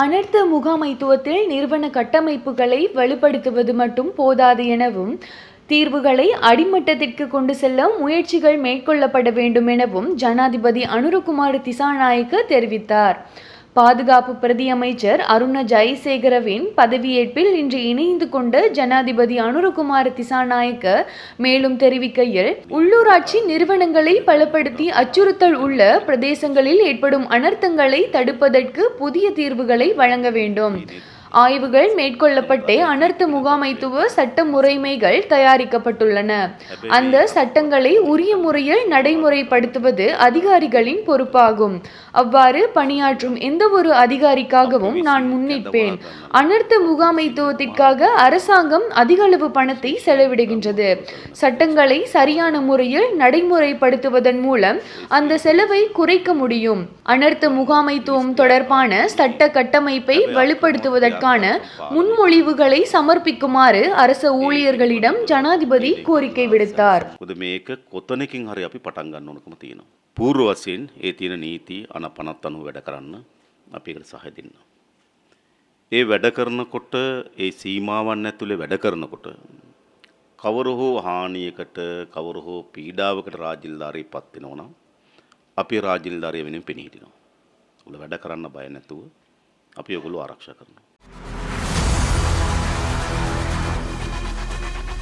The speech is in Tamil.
அனர்த்த முகாமைத்துவத்தில் நிறுவன கட்டமைப்புகளை வலுப்படுத்துவது மட்டும் போதாது எனவும் தீர்வுகளை அடிமட்டத்திற்கு கொண்டு செல்ல முயற்சிகள் மேற்கொள்ளப்பட வேண்டும் எனவும் ஜனாதிபதி அனுரகுமார் திசாநாயக்க தெரிவித்தார். பாதுகாப்பு பிரதியமைச்சர் அருண ஜெயசேகரவின் பதவியேற்பில் இன்று இணைந்து கொண்ட ஜனாதிபதி அனுரகுமார் திசாநாயக்க மேலும் தெரிவிக்கையில் உள்ளூராட்சி நிறுவனங்களை பலப்படுத்தி அச்சுறுத்தல் உள்ள பிரதேசங்களில் ஏற்படும் அனர்த்தங்களை தடுப்பதற்கு புதிய தீர்வுகளை வழங்க வேண்டும். ஆய்வுகள் மேற்கொள்ளப்பட்டே அனர்த்த முகாமைத்துவ சட்ட முறைமைகள் தயாரிக்கப்பட்டுள்ளன. அந்த சட்டங்களை உரிய முறையில் நடைமுறைப்படுத்துவது அதிகாரிகளின் பொறுப்பாகும். அவ்வாறு பணியாற்றும் எந்த ஒரு அதிகாரிக்காகவும் நான் முன்னிற்பேன். அனர்த்த முகாமைத்துவத்திற்காக அரசாங்கம் அதிகளவு பணத்தை செலவிடுகின்றது. சட்டங்களை சரியான முறையில் நடைமுறைப்படுத்துவதன் மூலம் அந்த செலவை குறைக்க முடியும். அனர்த்த முகாமைத்துவம் தொடர்பான சட்ட கட்டமைப்பை வலுப்படுத்துவதற்கு வலுப்படுத்துவதற்கான முன்மொழிவுகளை சமர்ப்பிக்குமாறு அரச ஊழியர்களிடம் ஜனாதிபதி கோரிக்கை விடுத்தார் මොකද මේක කොතනකින් හරි අපි පටන් ගන්න ඕනකම තියෙනවා. පූර්ව වශයෙන් ඒ තියෙන නීති අන පනත් අනුව වැඩ කරන්න අපි එකට සහය දෙන්න. ඒ වැඩ කරනකොට ඒ සීමාවන් ඇතුලේ වැඩ කරනකොට කවර හෝ හානියකට කවර හෝ පීඩාවකට රාජිල්ධාරී පත් වෙනවා නම් අපි රාජිල්ධාරිය වෙනුවෙන් පෙනී හිටිනවා. උල වැඩ කරන්න බය නැතුව අපි ඔයගොල්ලෝ ආරක්ෂා කරනවා.